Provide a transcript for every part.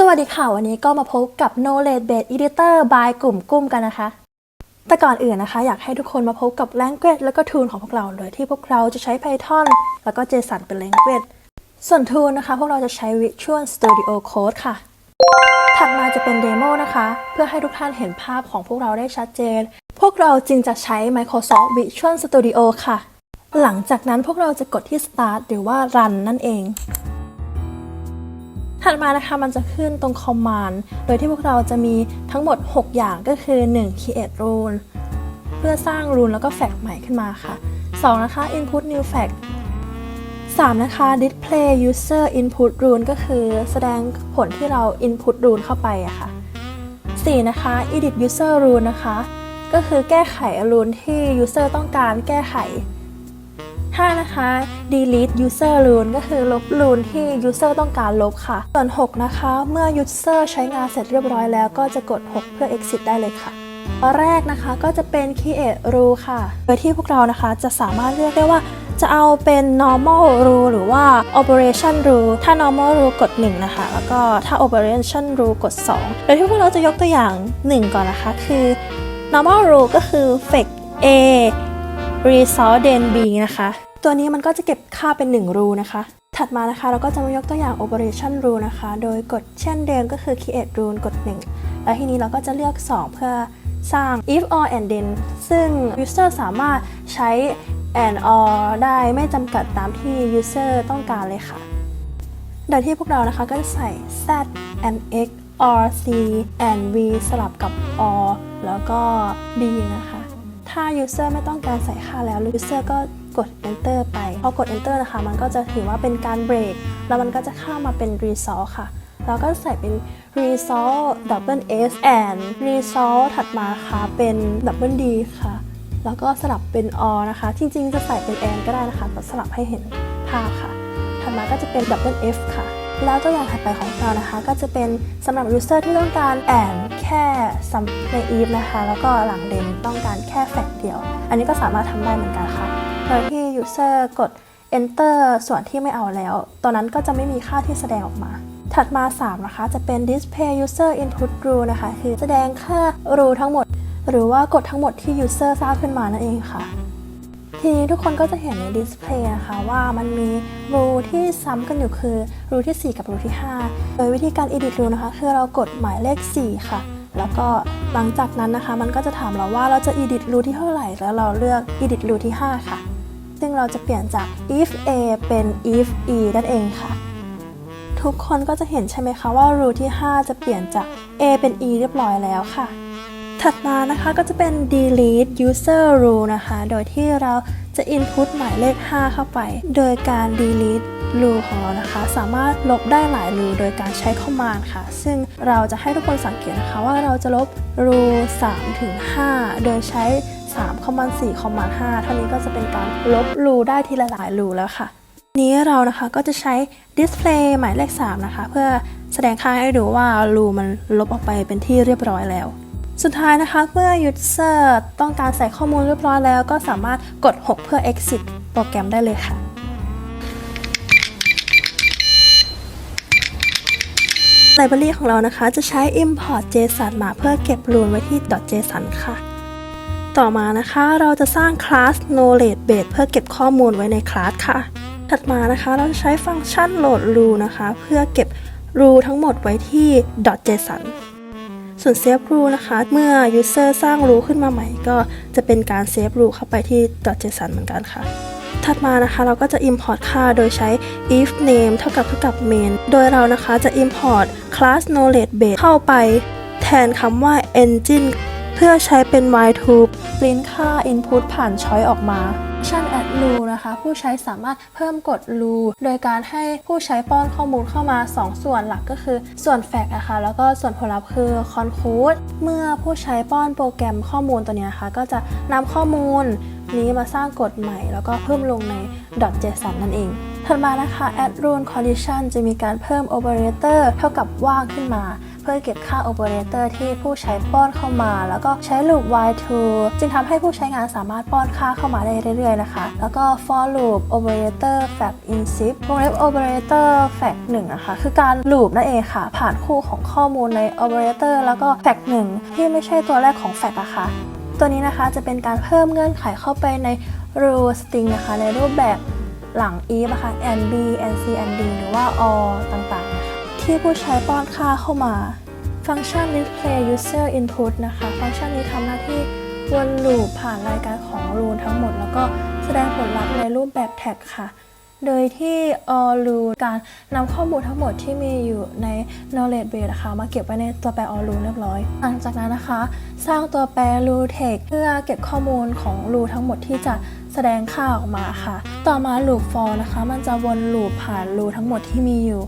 สวัสดีค่ะ วันนี้ก็มาพบกับ Knowledge Base Editor by กลุ่มกุ้มกันนะคะ แต่ก่อนอื่นนะคะ อยากให้ทุกคนมาพบกับ Language แล้วก็ Tool ของพวกเราโดยที่พวกเราจะใช้ Python แล้วก็ JSON เป็น Language ส่วน Tool นะคะ พวกเราจะใช้ Visual Studio Code ค่ะ ถัดมาจะเป็นเดโมนะคะ เพื่อให้ทุกท่านเห็นภาพของพวกเราได้ชัดเจน พวกเราจึงจะใช้ Microsoft Visual Studio ค่ะ หลังจากนั้นพวกเราจะกดที่ Start หรือว่า Run นั่นเอง ถัดมานะคะมันจะขึ้นตรง Command โดยที่พวกเราจะมีทั้งหมด 6 อย่างก็คือ 1. Create rule เพื่อสร้าง rule แล้วก็ fact ใหม่ขึ้นมาค่ะ 2. นะคะ Input new fact 3. นะคะ Display user input rule ก็คือแสดงผลที่เรา input rule เข้าไปอะค่ะ 4. นะคะ edit user rule นะคะ ก็คือแก้ไข rule ที่ user ต้องการแก้ไข 5 นะคะ delete user rule ก็คือลบ rule ที่ user ต้องการลบค่ะ ส่วน 6 นะคะ เมื่อ user ใช้งานเสร็จเรียบร้อยแล้วก็จะกด 6 เพื่อ exit ได้เลยค่ะตัวแรกนะคะก็จะเป็น create rule ค่ะ โดยที่พวกเรานะคะจะสามารถเลือกได้ว่าจะเอาเป็น normal rule หรือว่า operation rule ถ้า normal rule กด 1 นะคะ แล้วก็ถ้า operation rule กด 2 โดยที่พวกเราจะยกตัวอย่าง 1 ก่อนนะคะ คือ normal rule ก็คือ fetch a result then b นะคะ ตัวนี้มันก็จะเก็บค่าเป็น 1 รูนะคะ ถัดมานะคะเราก็จะมายกตัวอย่าง operation rule นะคะ โดยกดเช่นเดิมก็คือ create rule กด 1 แล้วทีนี้เราก็จะเลือก 2 เพื่อสร้าง if or and then ซึ่ง user สามารถใช้ and or ได้ไม่จำกัดตามที่ user ต้องการเลยค่ะ โดยที่พวกเรานะคะก็จะใส่ z and x or c and v สลับกับ or แล้วก็ b นะคะ ถ้า user ไม่ต้องการใส่ค่าแล้ว user ก็ กด enter ไป พอกด enter นะคะ มันก็จะถือว่าเป็นการ break แล้วมันก็จะข้ามาเป็น result ค่ะ เราก็ใส่เป็น result double s and result ถัดมาค่ะ เป็น double d ค่ะ แล้วก็สลับเป็น or นะคะ จริงๆ จะใส่เป็น and ก็ได้นะคะแต่สลับให้เห็นภาพค่ะ ถัดมาก็จะเป็น double f ค่ะแล้วตัวอย่างถัดไปของเรานะคะ ก็จะเป็นสำหรับ user ที่ต้องการ and แค่ sum ใน if นะคะ แล้วก็หลัง then ต้องการแค่ fact เดียว อันนี้ก็สามารถทำได้เหมือนกันค่ะ โดยที่ user กด enter ส่วนที่ไม่เอาแล้ว ตอนนั้นก็จะไม่มีค่าที่แสดงออกมา ถัดมา 3 นะคะ จะเป็น display user input rule นะคะ คือแสดงค่า rule ทั้งหมด หรือว่ากฎทั้งหมดที่ user สร้างขึ้นมานั่นเองค่ะ ทีนี้ทุกคนก็จะเห็นในดิสเพลย์นะคะ ว่ามันมีรูที่ซ้ำกันอยู่คือรูที่ 4 กับรูที่ 5 โดยวิธีการ edit รูนะคะ คือเรากดหมายเลข 4 ค่ะแล้วก็หลังจากนั้นนะคะ มันก็จะถามเราว่าเราจะ edit รูที่เท่าไหร่ แล้วเราเลือก edit รูที่ 5 ค่ะ ซึ่งเราจะเปลี่ยนจาก if a เป็น if e นั่นเองค่ะ ทุกคนก็จะเห็นใช่ไหมคะว่ารูที่ 5 จะเปลี่ยนจาก a เป็น e เรียบร้อยแล้วค่ะ ถัดมานะคะก็จะเป็น delete user rule นะคะ โดยที่เราจะ input หมายเลข 5 เข้าไป โดยการ delete rule ของเรานะคะ สามารถลบได้หลาย rule โดยการใช้ command ค่ะ ซึ่งเราจะให้ทุกคนสังเกตนะคะว่าเราจะลบ rule 3ถึง5โดยใช้ 3 command 4 command 5เท่านี้ก็จะเป็นการลบ rule ได้ทีละหลาย rule แล้วค่ะ นี้เรานะคะก็จะใช้ display หมายเลข 3 นะคะ เพื่อแสดงค่าให้ดูว่า rule มันลบออกไปเป็นที่เรียบร้อยแล้ว สุดท้ายนะคะเมื่อ user ต้องการใส่ข้อมูลเรียบร้อยแล้ว ก็สามารถกด 6 เพื่อ exit โปรแกรมได้เลยค่ะไลบรารีของเรานะคะจะใช้ import json มาเพื่อเก็บรูนไว้ที่ .json ค่ะ ต่อมานะคะ เราจะสร้างคลาส knowledge base เพื่อเก็บข้อมูลไว้ในคลาสค่ะ ถัดมานะคะ เราจะใช้ฟังก์ชัน load rule นะคะ เพื่อเก็บ rule ทั้งหมดไว้ที่ .json ส่วน save rule นะคะ เมื่อ user สร้าง rule ขึ้นมาใหม่ ก็จะเป็นการ save rule เข้าไปที่ .json เหมือนกันค่ะถัดมานะคะเราก็จะ import ค่าโดยใช้ if name เท่ากับเท่ากับ main โดยเรานะคะจะ import class knowledge base เข้าไป แทนคำว่า engine พื่อใช้เป็น while to print ค่า input ผ่าน choice ออกมาชัน add rule นะคะ ผู้ใช้สามารถเพิ่มกฎ rule โดยการให้ผู้ใช้ป้อนข้อมูลเข้ามา 2 ส่วนหลักก็คือส่วน fact นะคะ แล้วก็ส่วนผลลัพธ์คือ conclude เมื่อผู้ใช้ป้อนโปรแกรมข้อมูลตัวนี้นะคะ ก็จะนำข้อมูลนี้มาสร้างกฎใหม่ แล้วก็เพิ่มลงใน .json นั่นเองถัดมานะคะ add rule condition จะมีการเพิ่ม operator เท่ากับว่างขึ้นมา พื่อเก็บค่า operator ที่ผู้ใช้ป้อนเข้ามา แล้วก็ใช้ loop while true จึงทำให้ผู้ใช้งานสามารถป้อนค่าเข้ามาได้เรื่อยๆนะคะ แล้วก็ for loop operator fact in zip วงเล็บ operator fact 1นะคะคือการ loop นั่นเองค่ะ ผ่านคู่ของข้อมูลใน operator แล้วก็ fact 1ที่ไม่ใช่ตัวแรกของ fact อะค่ะ ตัวนี้นะคะจะเป็นการเพิ่มเงื่อนไขเข้าไปใน rule string นะคะ ในรูปแบบหลัง if นะคะ and b and c and d หรือว่า or ต่างๆ ที่ผู้ใช้ป้อนค่าเข้ามา ฟังก์ชัน display user input นะคะ ฟังก์ชันนี้ทำหน้าที่วนลูปผ่านรายการของ rule ทั้งหมด แล้วก็แสดงผลลัพธ์ในรูปแบบแท็กค่ะ โดยที่ all rule การนำข้อมูลทั้งหมดที่มีอยู่ใน knowledge base นะคะ มาเก็บไว้ในตัวแปร all rule เรียบร้อย หลังจากนั้นนะคะ สร้างตัวแปร rule text เพื่อเก็บข้อมูลของ rule ทั้งหมดที่จะแสดงค่าออกมาค่ะ ต่อมา loop for นะคะ มันจะวนลูปผ่าน rule ทั้งหมดที่มีอยู่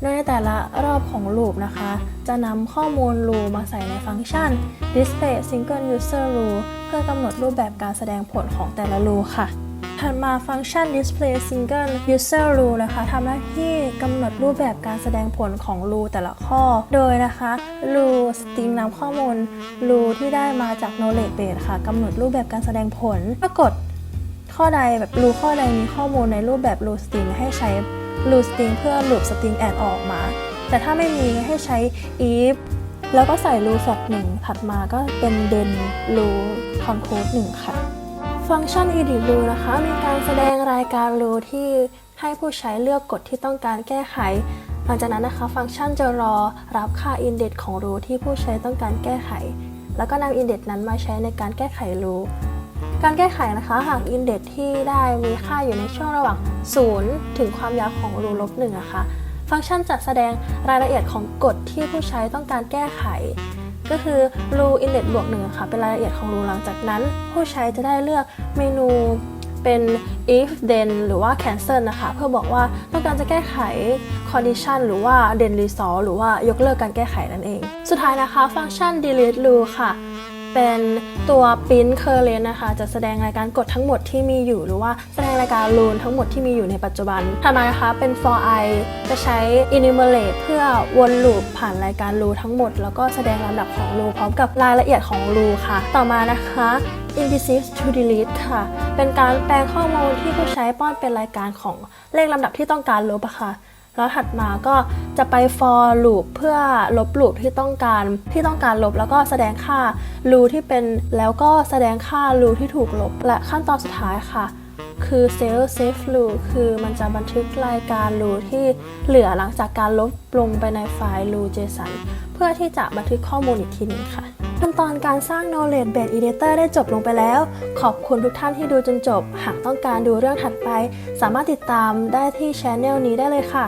โดยในแต่ละรอบของลูปนะคะ จะนำข้อมูล loop มาใส่ในฟังก์ชัน display single user rule เพื่อกำหนดรูปแบบการแสดงผลของแต่ละ rule ค่ะถัดมาฟังก์ชัน display single user rule นะคะทำหน้าที่กำหนดรูปแบบการแสดงผลของ rule แต่ละข้อ โดยนะคะ rule string นำข้อมูล rule ที่ได้มาจาก knowledge base ค่ะกำหนดรูปแบบการแสดงผลปรากฏข้อใดแบบรูข้อใดมีข้อมูลในรูปแบบ loop string ให้ใช้ loop string เพื่อ loop string add ออกมา แต่ถ้าไม่มีให้ใช้ if แล้วก็ใส่ loop fact 1ถัดมาก็เป็น then loop conclude 1ค่ะ ฟังก์ชัน edit rule นะคะมีการแสดงรายการ rule ที่ให้ผู้ใช้เลือกกฎที่ต้องการแก้ไข หลังจากนั้นนะคะ ฟังก์ชันจะรอรับค่า index ของ rule ที่ผู้ใช้ต้องการแก้ไข แล้วก็นำ index นั้นมาใช้ในการแก้ไข rule การแก้ไขนะคะหากอินเด็กที่ได้มีค่าอยู่ในช่วงระหว่าง 0 ถึงความยาวของรูลบ1นะคะฟังก์ชันจะแสดงรายละเอียดของกฎที่ผู้ใช้ต้องการแก้ไข ก็คือ rule index บวก1ค่ะเป็นรายละเอียดของ rule หลังจากนั้น ผู้ใช้จะได้เลือกเมนูเป็น if then หรือว่า cancel นะคะ เพื่อบอกว่าต้องการจะแก้ไข condition หรือว่า then resolve หรือว่ายกเลิกการแก้ไขนั่นเอง สุดท้ายนะคะ ฟังก์ชัน delete rule ค่ะ เป็นตัว print current นะคะ จะแสดงรายการกฎทั้งหมดที่มีอยู่ หรือว่าแสดงรายการ rule ทั้งหมดที่มีอยู่ในปัจจุบันถัดมานะคะเป็น for i จะใช้ enumerate เพื่อวนลูปผ่านรายการ rule ทั้งหมด แล้วก็แสดงลำดับของ rule พร้อมกับรายละเอียดของ rule ค่ะ ต่อมานะคะ indices to delete ค่ะ เป็นการแปลงข้อมูลที่ผู้ใช้ป้อนเป็นรายการของเลขลำดับที่ต้องการลบอะค่ะ แล้วถัดมาก็จะไป for loop เพื่อลบ loop ที่ต้องการที่ต้องการลบ แล้วก็แสดงค่า loop ที่เป็นแล้วก็แสดงค่า loop ที่ถูกลบ และขั้นตอนสุดท้ายค่ะ คือเซลล์เซฟลูคือมันจะบันทึกรายการรูที่เหลือหลังจากการลบลงไปในไฟล์ loop json เพื่อที่จะบันทึกข้อมูลอีกทีหนึงค่ะขั้นตอนการสร้าง knowledge base editor ได้จบลงไปแล้ว ขอบคุณทุกท่านที่ดูจนจบ หากต้องการดูเรื่องถัดไป สามารถติดตามได้ที่ช anel นี้ได้เลยค่ะ